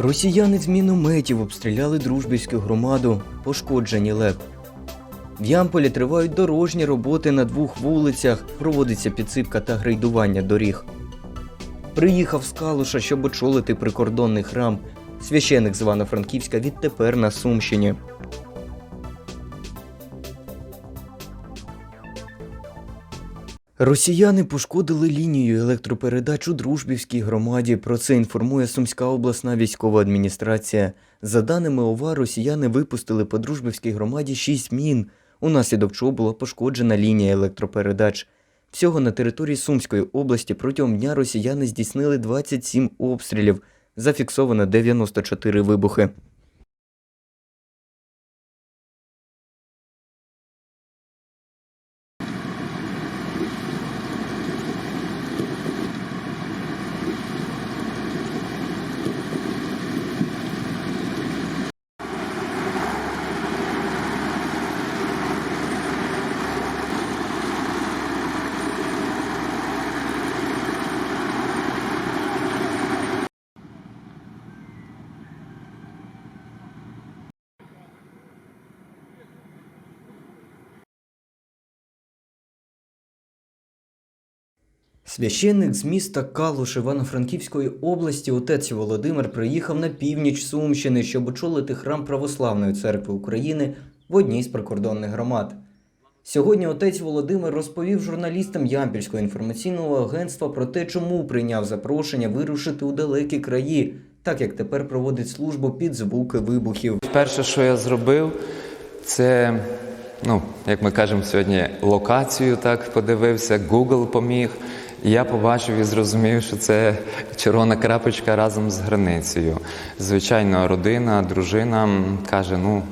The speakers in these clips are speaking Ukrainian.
Росіяни з мінометів обстріляли дружбівську громаду, пошкоджені леп. В Ямполі тривають дорожні роботи на двох вулицях, проводиться підсипка та грейдування доріг. Приїхав з Калуша, щоб очолити прикордонний храм. Священик з Івано-Франківська відтепер на Сумщині. Росіяни пошкодили лінію електропередач у Дружбівській громаді. Про це інформує Сумська обласна військова адміністрація. За даними ОВА, росіяни випустили по Дружбівській громаді 6 мін, унаслідок чого була пошкоджена лінія електропередач. Всього на території Сумської області протягом дня росіяни здійснили 27 обстрілів, зафіксовано 94 вибухи. Священник з міста Калуш Івано-Франківської області отець Володимир приїхав на північ Сумщини, щоб очолити храм Православної церкви України в одній з прикордонних громад. Сьогодні отець Володимир розповів журналістам Ямпільського інформаційного агентства про те, чому прийняв запрошення вирушити у далекі краї, так як тепер проводить службу під звуки вибухів. Перше, що я зробив, це, ну, як ми кажемо сьогодні, локацію так подивився, Google поміг. І я побачив і зрозумів, що це червона крапочка разом з границею. Звичайно, родина, дружина каже: ну,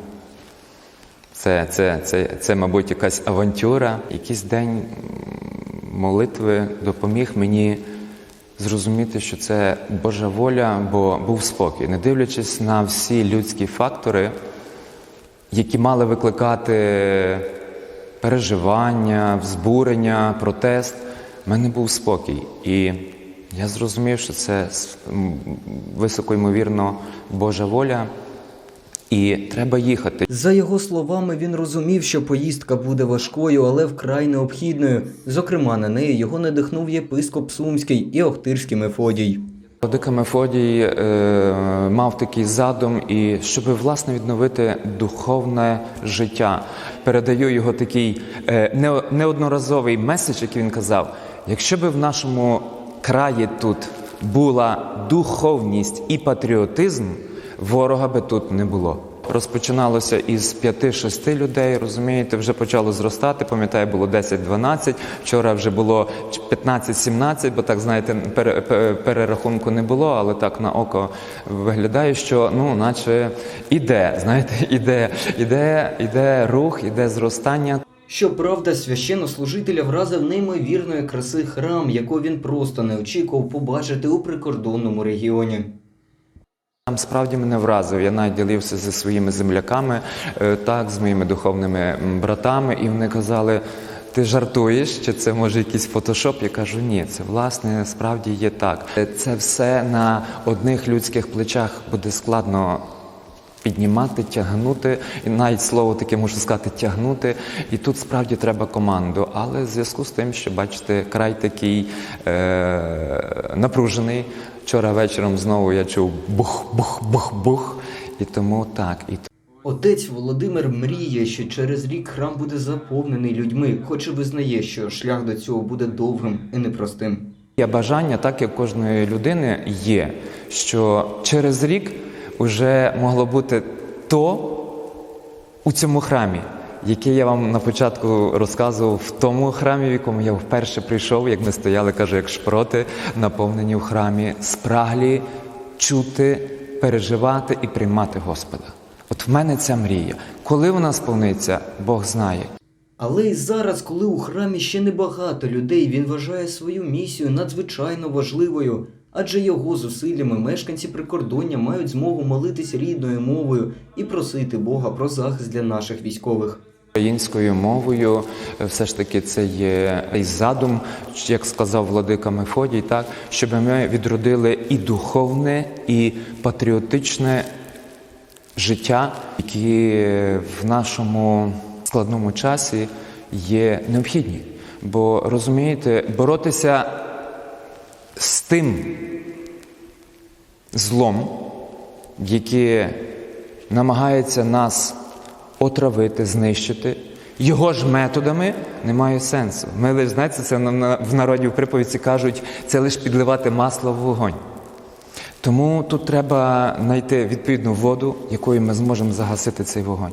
це, це, це, це, мабуть, якась авантюра. Якийсь день молитви допоміг мені зрозуміти, що це Божа воля, бо був спокій. Не дивлячись на всі людські фактори, які мали викликати переживання, взбурення, протест, в мене був спокій. І я зрозумів, що це с- м, високо ймовірно Божа воля, і треба їхати. За його словами, він розумів, що поїздка буде важкою, але вкрай необхідною. Зокрема, на неї його надихнув єпископ Сумський і Охтирський Мефодій. Владика Мефодій е, мав такий задум, і щоб власне відновити духовне життя. Передаю його такий е, не- неодноразовий меседж, який він казав: якщо би в нашому краї тут була духовність і патріотизм, ворога би тут не було. Розпочиналося із 5-6 людей, розумієте, вже почало зростати. Пам'ятаю, було 10-12, Вчора вже було 15-17, бо так знаєте, пере- перерахунку не було, але так на око виглядає, що ну, наче іде, знаєте, іде, іде, іде рух, іде зростання. Щоправда, священнослужителя вразив неймовірної краси храм, якого він просто не очікував побачити у прикордонному регіоні. Там справді мене вразив. Я навіть ділився зі своїми земляками, е, так, з моїми духовними братами, і вони казали. Ти жартуєш, чи це може якийсь фотошоп? Я кажу, ні, це власне справді є так. Це все на одних людських плечах буде складно піднімати, тягнути, і навіть слово таке можу сказати тягнути. І тут справді треба команду. Але в зв'язку з тим, що бачите, край такий е- напружений. Вчора вечором знову я чув бух-бух-бух-бух. І тому так. І Отець Володимир мріє, що через рік храм буде заповнений людьми, хоч і визнає, що шлях до цього буде довгим і непростим. Є бажання, так як кожної людини є, що через рік вже могло бути то у цьому храмі, яке я вам на початку розказував в тому храмі, в якому я вперше прийшов, як ми стояли, кажу, як шпроти, наповнені в храмі, спраглі чути, переживати і приймати Господа. От в мене ця мрія. Коли вона сповниться, Бог знає. Але і зараз, коли у храмі ще небагато людей, він вважає свою місію надзвичайно важливою, адже його зусиллями мешканці прикордоння мають змогу молитись рідною мовою і просити Бога про захист для наших військових. Українською мовою е, все ж таки це є задум, як сказав владика Мефодій, так щоб ми відродили і духовне, і патріотичне життя, які в нашому складному часі є необхідні. Бо розумієте, боротися тим злом, яке намагається нас отравити, знищити, його ж методами немає сенсу. Ми лише знаєте, це в народі в приповідці кажуть, це лише підливати масло в вогонь. Тому тут треба знайти відповідну воду, якою ми зможемо загасити цей вогонь.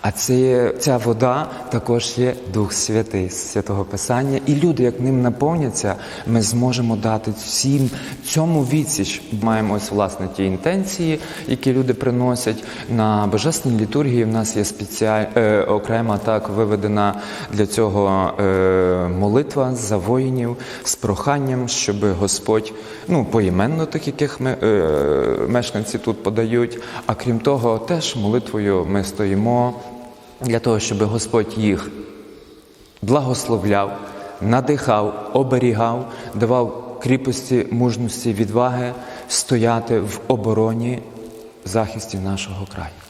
А це, ця вода також є Дух Святий з святого Писання. І люди, як ним наповняться, ми зможемо дати всім цьому відсіч. Маємо ось власне ті інтенції, які люди приносять на божественній літургії. В нас є спеціаль... е, окрема так виведена для цього е, молитва за воїнів з проханням, щоб Господь, ну поіменно тих, яких ми мешканці тут подають. А крім того, теж молитвою ми стоїмо для того, щоб Господь їх благословляв, надихав, оберігав, давав кріпості, мужності, відваги стояти в обороні захисті нашого краю.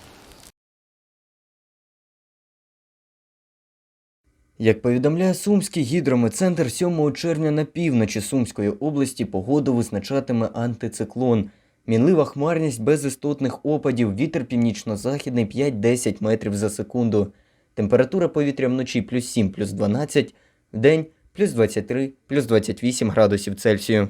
Як повідомляє Сумський гідрометцентр, 7 червня на півночі Сумської області погоду визначатиме антициклон. Мінлива хмарність без істотних опадів, вітер північно-західний 5-10 метрів за секунду. Температура повітря вночі плюс 7, плюс 12, вдень плюс 23, плюс 28 градусів Цельсію.